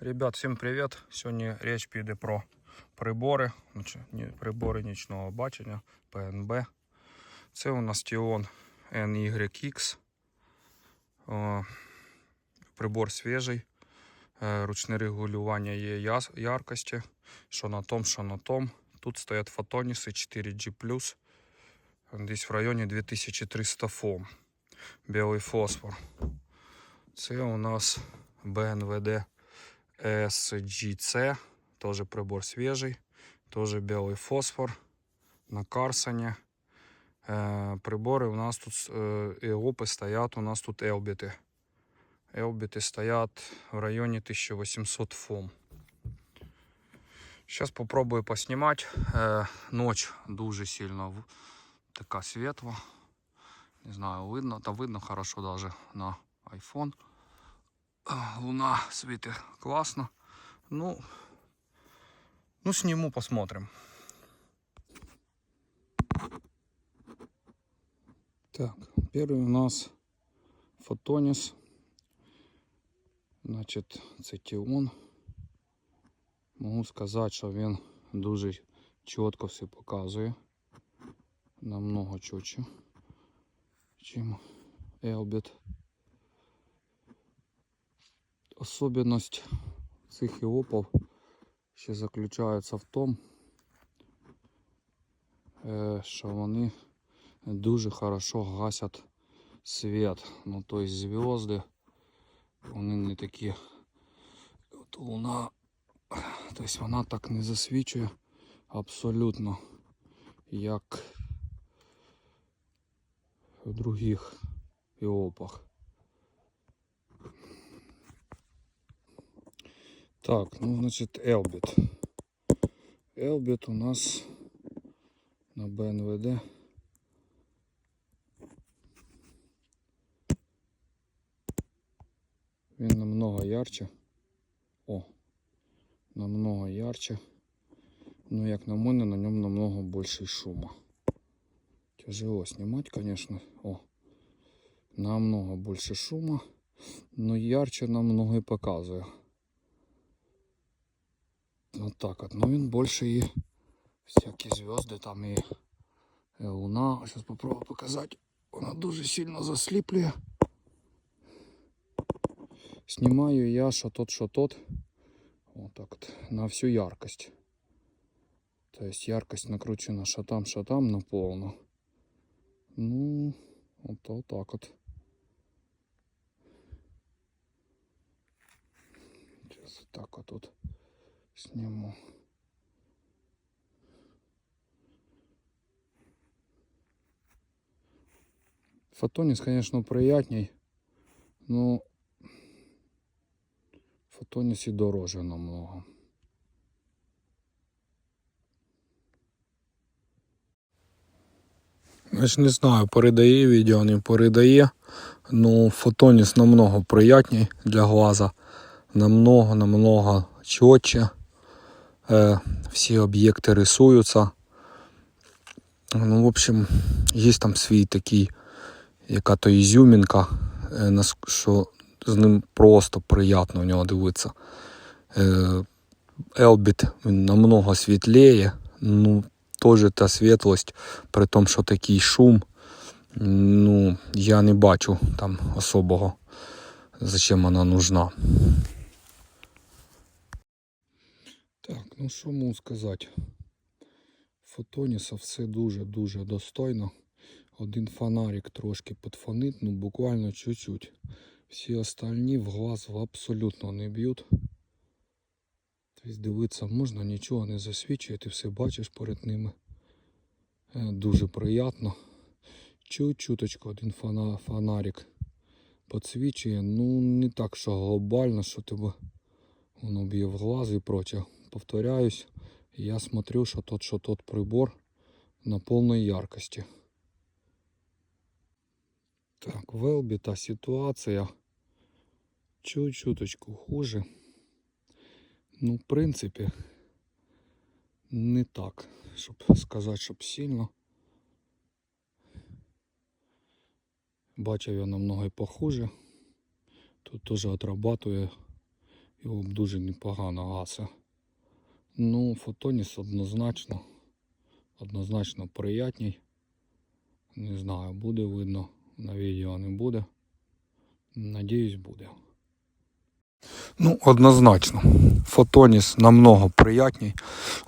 Ребят, всім привіт! Сьогодні річ піде про прибори, прибори нічного бачення ПНБ. Це у нас Tion NYX. Прибор свіжий. Е, Ручне регулювання є яркості. Що на том, що на том. Тут стоять фотоніси 4G+. Десь в районі 2300 фом. Білий фосфор. Це у нас BNVD SGC, тоже прибор свежий, тоже белый фосфор на Карсоне. Э, приборы у нас тут, э, ЭОПы стоят, у нас тут Элбиты. Элбиты стоят в районе 1800 фом. Сейчас попробую поснимать. Э, ночь дуже сильно в- така світла. Не знаю, видно, та видно хорошо даже на iPhone. Луна світить класно. Ну, ну сниму, посмотрим. Так, первый у нас фотонис. Значить, це Тіон. Можу сказати, що він дуже чітко все показує. Намного чітче, чим Elbit. Особенность цих іопів ще заключається в тому, е, що вони дуже хорошо гасять світ. Ну, тобто зв'язки, вони не такі. От луна, тобто вона так не засвічує абсолютно, як в других іопах. Так, ну значит Elbit. Elbit у нас на БНВД. Він намного ярче. О, намного ярче. Ну, як на мене, на ньому намного більше шума. Тяжело снимать, конечно. О, намного більше шума, но ярче намного і показує. Вот так вот. Но він больше и всякие звезды там и, и луна. Сейчас попробую показать. Вона дуже сильно засліплює. Снимаю я що тот, що тот. Вот так вот. На всю яркость. То есть яркость накручена що там, що там на полну. Ну, вот, вот так вот. Сейчас вот так вот тут Сниму. Фотоніс, конечно, приятней, но фотоніс і дороже намного. Значить, не знаю, передає відео, не передає. Ну, фотоніс намного приятней для глаза. Намного, намного чітче. Е, всі об'єкти рисуються. Ну, в общем, є там свій такий, яка то ізюмінка, е, що з ним просто приємно в нього дивитися. Е, Елбіт намного світліє, ну, теж та світлость, при тому, що такий шум, ну, я не бачу там особого, зачем вона нужна. Так, ну що можу сказати? Фотоніса все дуже-дуже достойно. Один фонарик трошки підфонить, ну буквально чуть-чуть. Всі остальні в глаз абсолютно не б'ють. Тобто дивитися можна, нічого не засвічує, ти все бачиш перед ними. Е, Дуже приємно. Чуть-чуточку один фонарик підсвічує. Ну не так, що глобально, що тебе воно б'є в глаз і прочее. Повторяюсь, я смотрю, что тот, что тот прибор на полной яркости. Так, в Элбита ситуация чуть-чуточку хуже. Ну, в принципі, не так, щоб сказати, щоб сильно. Бачив я намного і похуже. Тут теж отрабатує його дуже непогано гасе. Ну, фотоніс однозначно, однозначно приятній. Не знаю, буде видно, на відео не буде. Надіюсь, буде. Ну, однозначно. Фотоніс намного приятній.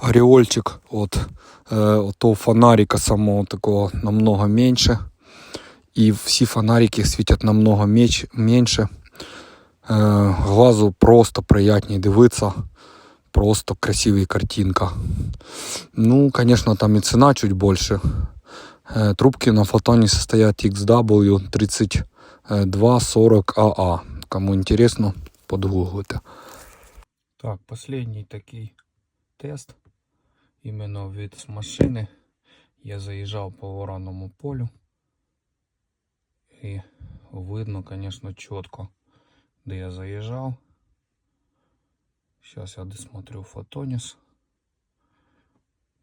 Оріольчик от, е, от того фонарика самого такого намного менше. І всі фонарики світять намного менше. Е, глазу просто приятній дивитися. Просто красивая картинка. Ну, конечно, там и цена чуть больше. Э, Трубки на фотоне состоят XW3240AA. Кому интересно, подгуглите. Так, последний такий тест. Іменно від машини. Я заїжджав по воронному полю. І видно, конечно, чітко, де я заїжджав. Сейчас я досмотрю Фотонис.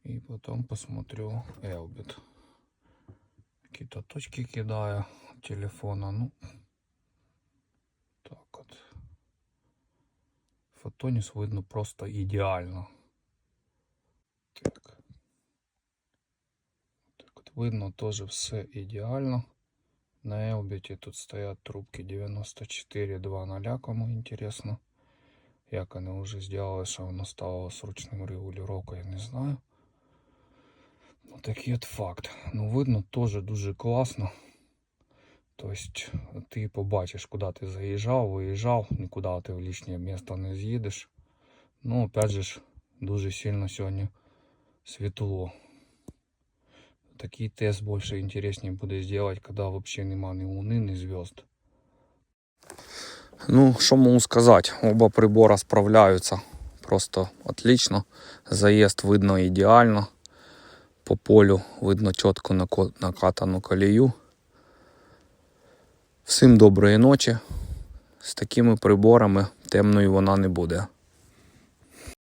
И потом посмотрю Элбит. Какие-то точки кидаю телефона. Ну, так вот. Фотонис видно просто идеально. Так. Так вот видно тоже все идеально. На Элбите тут стоят трубки 94.2.0, кому интересно. Як вони вже зробили, що воно стало з ручним я не знаю. Ну, такий от факт. Ну, видно, теж дуже класно. Тобто, ти побачиш, куди ти заїжджав, виїжджав, нікуди ти в лишнє місто не з'їдеш. Ну, опять же, ж, дуже сильно сьогодні світло. Такий тест більше інтересніше буде зробити, коли взагалі нема ні луни, ні зв'язд. Ну, що можу сказати, оба прибора справляються просто отлично. Заїзд видно ідеально. По полю видно чітко накатану колію. Всім доброї ночі. З такими приборами темною вона не буде.